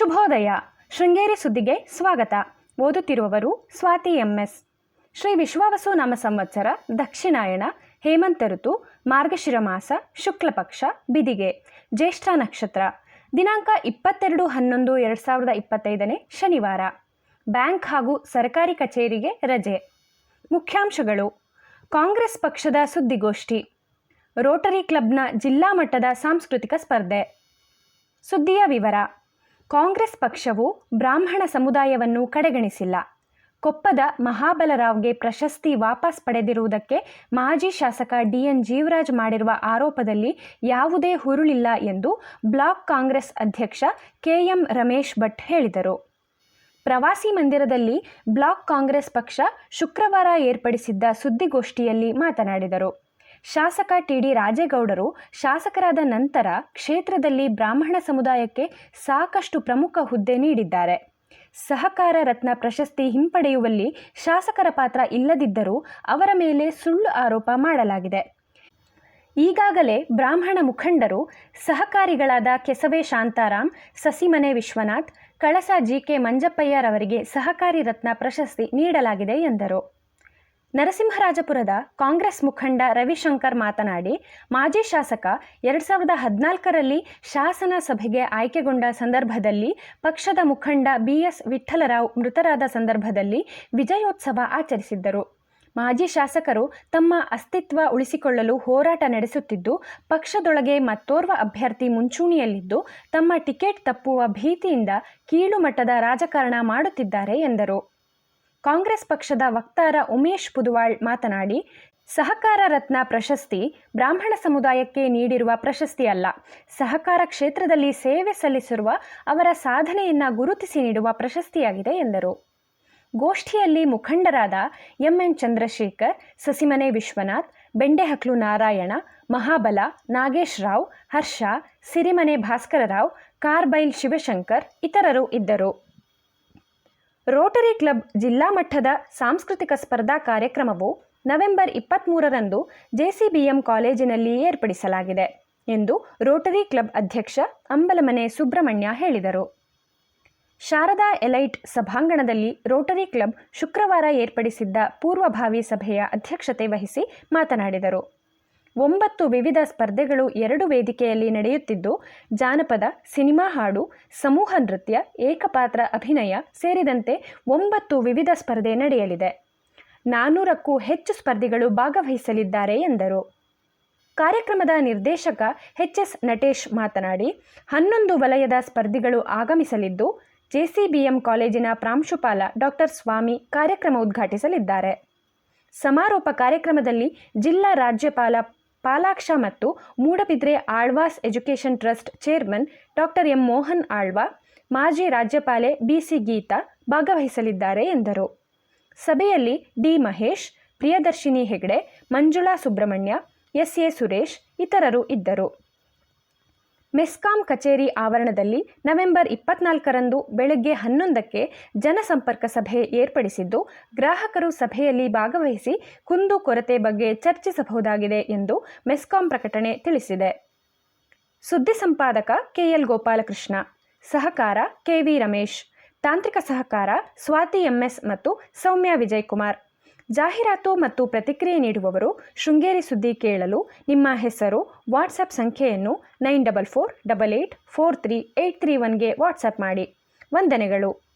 ಶುಭೋದಯ. ಶೃಂಗೇರಿ ಸುದ್ದಿಗೆ ಸ್ವಾಗತ. ಓದುತ್ತಿರುವವರು ಸ್ವಾತಿ ಎಂಎಸ್. ಶ್ರೀ ವಿಶ್ವಾವಸು ನಾಮ ಸಂವತ್ಸರ, ದಕ್ಷಿಣಾಯಣ, ಹೇಮಂತ ಋತು ಮಾರ್ಗಶಿರ ಮಾಸ ಶುಕ್ಲ ಪಕ್ಷ ಬಿದಿಗೆ, ಜ್ಯೇಷ್ಠ ನಕ್ಷತ್ರ. ದಿನಾಂಕ ಇಪ್ಪತ್ತೆರಡು ಹನ್ನೊಂದು ಎರಡು ಸಾವಿರದ ಇಪ್ಪತ್ತೈದನೇ ಶನಿವಾರ. ಬ್ಯಾಂಕ್ ಹಾಗೂ ಸರ್ಕಾರಿ ಕಚೇರಿಗೆ ರಜೆ. ಮುಖ್ಯಾಂಶಗಳು. ಕಾಂಗ್ರೆಸ್ ಪಕ್ಷದ ಸುದ್ದಿಗೋಷ್ಠಿ. ರೋಟರಿ ಕ್ಲಬ್ನ ಜಿಲ್ಲಾ ಮಟ್ಟದ ಸಾಂಸ್ಕೃತಿಕ ಸ್ಪರ್ಧೆ. ಸುದ್ದಿಯ ವಿವರ. ಕಾಂಗ್ರೆಸ್ ಪಕ್ಷವು ಬ್ರಾಹ್ಮಣ ಸಮುದಾಯವನ್ನು ಕಡೆಗಣಿಸಿಲ್ಲ. ಕೊಪ್ಪದ ಮಹಾಬಲರಾವ್ಗೆ ಪ್ರಶಸ್ತಿ ವಾಪಸ್ ಪಡೆದಿರುವುದಕ್ಕೆ ಮಾಜಿ ಶಾಸಕ ಡಿಎನ್ ಜೀವರಾಜ್ ಮಾಡಿರುವ ಆರೋಪದಲ್ಲಿ ಯಾವುದೇ ಹುರುಳಿಲ್ಲ ಎಂದು ಬ್ಲಾಕ್ ಕಾಂಗ್ರೆಸ್ ಅಧ್ಯಕ್ಷ ಕೆಎಂ ರಮೇಶ್ ಭಟ್ ಹೇಳಿದರು. ಪ್ರವಾಸಿ ಮಂದಿರದಲ್ಲಿ ಬ್ಲಾಕ್ ಕಾಂಗ್ರೆಸ್ ಪಕ್ಷ ಶುಕ್ರವಾರ ಏರ್ಪಡಿಸಿದ್ದ ಸುದ್ದಿಗೋಷ್ಠಿಯಲ್ಲಿ ಮಾತನಾಡಿದರು. ಶಾಸಕ ಟಿಡಿ ರಾಜೇಗೌಡರು ಶಾಸಕರಾದ ನಂತರ ಕ್ಷೇತ್ರದಲ್ಲಿ ಬ್ರಾಹ್ಮಣ ಸಮುದಾಯಕ್ಕೆ ಸಾಕಷ್ಟು ಪ್ರಮುಖ ಹುದ್ದೆ ನೀಡಿದ್ದಾರೆ. ಸಹಕಾರ ರತ್ನ ಪ್ರಶಸ್ತಿ ಹಿಂಪಡೆಯುವಲ್ಲಿ ಶಾಸಕರ ಪಾತ್ರ ಇಲ್ಲದಿದ್ದರೂ ಅವರ ಮೇಲೆ ಸುಳ್ಳು ಆರೋಪ ಮಾಡಲಾಗಿದೆ. ಈಗಾಗಲೇ ಬ್ರಾಹ್ಮಣ ಮುಖಂಡರು ಸಹಕಾರಿಗಳಾದ ಕೆಸವೆ ಶಾಂತಾರಾಮ್ ಸಸಿಮನೆ ವಿಶ್ವನಾಥ್, ಕಳಸ ಜಿಕೆ ಮಂಜಪ್ಪಯ್ಯರವರಿಗೆ ಸಹಕಾರಿ ರತ್ನ ಪ್ರಶಸ್ತಿ ನೀಡಲಾಗಿದೆ ಎಂದರು. ನರಸಿಂಹರಾಜಪುರದ ಕಾಂಗ್ರೆಸ್ ಮುಖಂಡ ರವಿಶಂಕರ್ ಮಾತನಾಡಿ, ಮಾಜಿ ಶಾಸಕ ಎರಡ್ ಸಾವಿರದ ಹದಿನಾಲ್ಕರಲ್ಲಿ ಶಾಸನ ಸಭೆಗೆ ಆಯ್ಕೆಗೊಂಡ ಸಂದರ್ಭದಲ್ಲಿ ಪಕ್ಷದ ಮುಖಂಡ ಬಿಎಸ್ ವಿಠ್ಠಲರಾವ್ ಮೃತರಾದ ಸಂದರ್ಭದಲ್ಲಿ ವಿಜಯೋತ್ಸವ ಆಚರಿಸಿದ್ದರು. ಮಾಜಿ ಶಾಸಕರು ತಮ್ಮ ಅಸ್ತಿತ್ವ ಉಳಿಸಿಕೊಳ್ಳಲು ಹೋರಾಟ ನಡೆಸುತ್ತಿದ್ದು, ಪಕ್ಷದೊಳಗೆ ಮತ್ತೋರ್ವ ಅಭ್ಯರ್ಥಿ ಮುಂಚೂಣಿಯಲ್ಲಿದ್ದು, ತಮ್ಮ ಟಿಕೆಟ್ ತಪ್ಪುವ ಭೀತಿಯಿಂದ ಕೀಳುಮಟ್ಟದ ರಾಜಕಾರಣ ಮಾಡುತ್ತಿದ್ದಾರೆ ಎಂದರು. ಕಾಂಗ್ರೆಸ್ ಪಕ್ಷದ ವಕ್ತಾರ ಉಮೇಶ್ ಪುದುವಾಳ್ ಮಾತನಾಡಿ, ಸಹಕಾರ ರತ್ನ ಪ್ರಶಸ್ತಿ ಬ್ರಾಹ್ಮಣ ಸಮುದಾಯಕ್ಕೆ ನೀಡಿರುವ ಪ್ರಶಸ್ತಿಯಲ್ಲ. ಸಹಕಾರ ಕ್ಷೇತ್ರದಲ್ಲಿ ಸೇವೆ ಸಲ್ಲಿಸಿರುವ ಅವರ ಸಾಧನೆಯನ್ನು ಗುರುತಿಸಿ ನೀಡುವ ಪ್ರಶಸ್ತಿಯಾಗಿದೆ ಎಂದರು. ಗೋಷ್ಠಿಯಲ್ಲಿ ಮುಖಂಡರಾದ ಎಂಎನ್ ಚಂದ್ರಶೇಖರ್, ಸಸಿಮನೆ ವಿಶ್ವನಾಥ್, ಬೆಂಡೆಹಕ್ಲು ನಾರಾಯಣ, ಮಹಾಬಲ, ನಾಗೇಶ್ ರಾವ್, ಹರ್ಷ, ಸಿರಿಮನೆ ಭಾಸ್ಕರರಾವ್ ಕಾರ್ಬೈಲ್ ಶಿವಶಂಕರ್ ಇತರರು ಇದ್ದರು. ರೋಟರಿ ಕ್ಲಬ್ ಜಿಲ್ಲಾ ಮಟ್ಟದ ಸಾಂಸ್ಕೃತಿಕ ಸ್ಪರ್ಧಾ ಕಾರ್ಯಕ್ರಮವು ನವೆಂಬರ್ ಇಪ್ಪತ್ತ್ಮೂರರಂದು ಜೆಸಿಬಿಎಂ ಕಾಲೇಜಿನಲ್ಲಿ ಏರ್ಪಡಿಸಲಾಗಿದೆ ಎಂದು ರೋಟರಿ ಕ್ಲಬ್ ಅಧ್ಯಕ್ಷ ಅಂಬಲಮನೆ ಸುಬ್ರಹ್ಮಣ್ಯ ಹೇಳಿದರು. ಶಾರದಾ ಎಲೈಟ್ ಸಭಾಂಗಣದಲ್ಲಿ ರೋಟರಿ ಕ್ಲಬ್ ಶುಕ್ರವಾರ ಏರ್ಪಡಿಸಿದ್ದ ಪೂರ್ವಭಾವಿ ಸಭೆಯ ಅಧ್ಯಕ್ಷತೆ ವಹಿಸಿ ಮಾತನಾಡಿದರು. ಒಂಬತ್ತು ವಿವಿಧ ಸ್ಪರ್ಧೆಗಳು ಎರಡು ವೇದಿಕೆಯಲ್ಲಿ ನಡೆಯುತ್ತಿದ್ದು, ಜಾನಪದ, ಸಿನಿಮಾ ಹಾಡು, ಸಮೂಹ ನೃತ್ಯ, ಏಕಪಾತ್ರ ಅಭಿನಯ ಸೇರಿದಂತೆ ಒಂಬತ್ತು ವಿವಿಧ ಸ್ಪರ್ಧೆ ನಡೆಯಲಿದೆ. ನಾನ್ನೂರಕ್ಕೂ ಹೆಚ್ಚು ಸ್ಪರ್ಧಿಗಳು ಭಾಗವಹಿಸಲಿದ್ದಾರೆ ಎಂದರು. ಕಾರ್ಯಕ್ರಮದ ನಿರ್ದೇಶಕ ಎಚ್ ಎಸ್ ನಟೇಶ್ ಮಾತನಾಡಿ, ಹನ್ನೊಂದು ವಲಯದ ಸ್ಪರ್ಧಿಗಳು ಆಗಮಿಸಲಿದ್ದು ಜೆಸಿಬಿಎಂ ಕಾಲೇಜಿನ ಪ್ರಾಂಶುಪಾಲ ಡಾಕ್ಟರ್ ಸ್ವಾಮಿ ಕಾರ್ಯಕ್ರಮ ಉದ್ಘಾಟಿಸಲಿದ್ದಾರೆ. ಸಮಾರೋಪ ಕಾರ್ಯಕ್ರಮದಲ್ಲಿ ಜಿಲ್ಲಾ ರಾಜ್ಯಪಾಲ ಪಾಲಾಕ್ಷ ಮತ್ತು Moodbidri Alvas education trust chairman doctor M Mohan Alva, ಮಾಜಿ ರಾಜ್ಯಪಾಲೆ ಬಿಸಿ ಗೀತಾ ಭಾಗವಹಿಸಲಿದ್ದಾರೆ ಎಂದರು. ಸಭೆಯಲ್ಲಿ D Mahesh, Priyadarshini Hegde, Manjula Subrahmanya, S A Suresh ಇತರರು ಇದ್ದರು. ಮೆಸ್ಕಾಂ ಕಚೇರಿ ಆವರಣದಲ್ಲಿ ನವೆಂಬರ್ ಇಪ್ಪತ್ನಾಲ್ಕರಂದು ಬೆಳಗ್ಗೆ ಹನ್ನೊಂದಕ್ಕೆ ಜನಸಂಪರ್ಕ ಸಭೆ ಏರ್ಪಡಿಸಿದ್ದು, ಗ್ರಾಹಕರು ಸಭೆಯಲ್ಲಿ ಭಾಗವಹಿಸಿ ಕುಂದು ಕೊರತೆ ಬಗ್ಗೆ ಚರ್ಚಿಸಬಹುದಾಗಿದೆ ಎಂದು ಮೆಸ್ಕಾಂ ಪ್ರಕಟಣೆ ತಿಳಿಸಿದೆ. ಸುದ್ದಿ ಸಂಪಾದಕ ಕೆಎಲ್ ಗೋಪಾಲಕೃಷ್ಣ, ಸಹಕಾರ ಕೆವಿ ರಮೇಶ್, ತಾಂತ್ರಿಕ ಸಹಕಾರ ಸ್ವಾತಿ ಎಂಎಸ್ ಮತ್ತು ಸೌಮ್ಯ ವಿಜಯಕುಮಾರ್ ಜಾಹೀರಾತು ಮತ್ತು ಪ್ರತಿಕ್ರಿಯೆ ನೀಡುವವರು ಶೃಂಗೇರಿ ಸುದ್ದಿ ಕೇಳಲು ನಿಮ್ಮ ಹೆಸರು ವಾಟ್ಸಪ್ ಸಂಖ್ಯೆಯನ್ನು nine double four double eight four three eight three ಒನ್ಗೆ WhatsApp ಮಾಡಿ. ವಂದನೆಗಳು.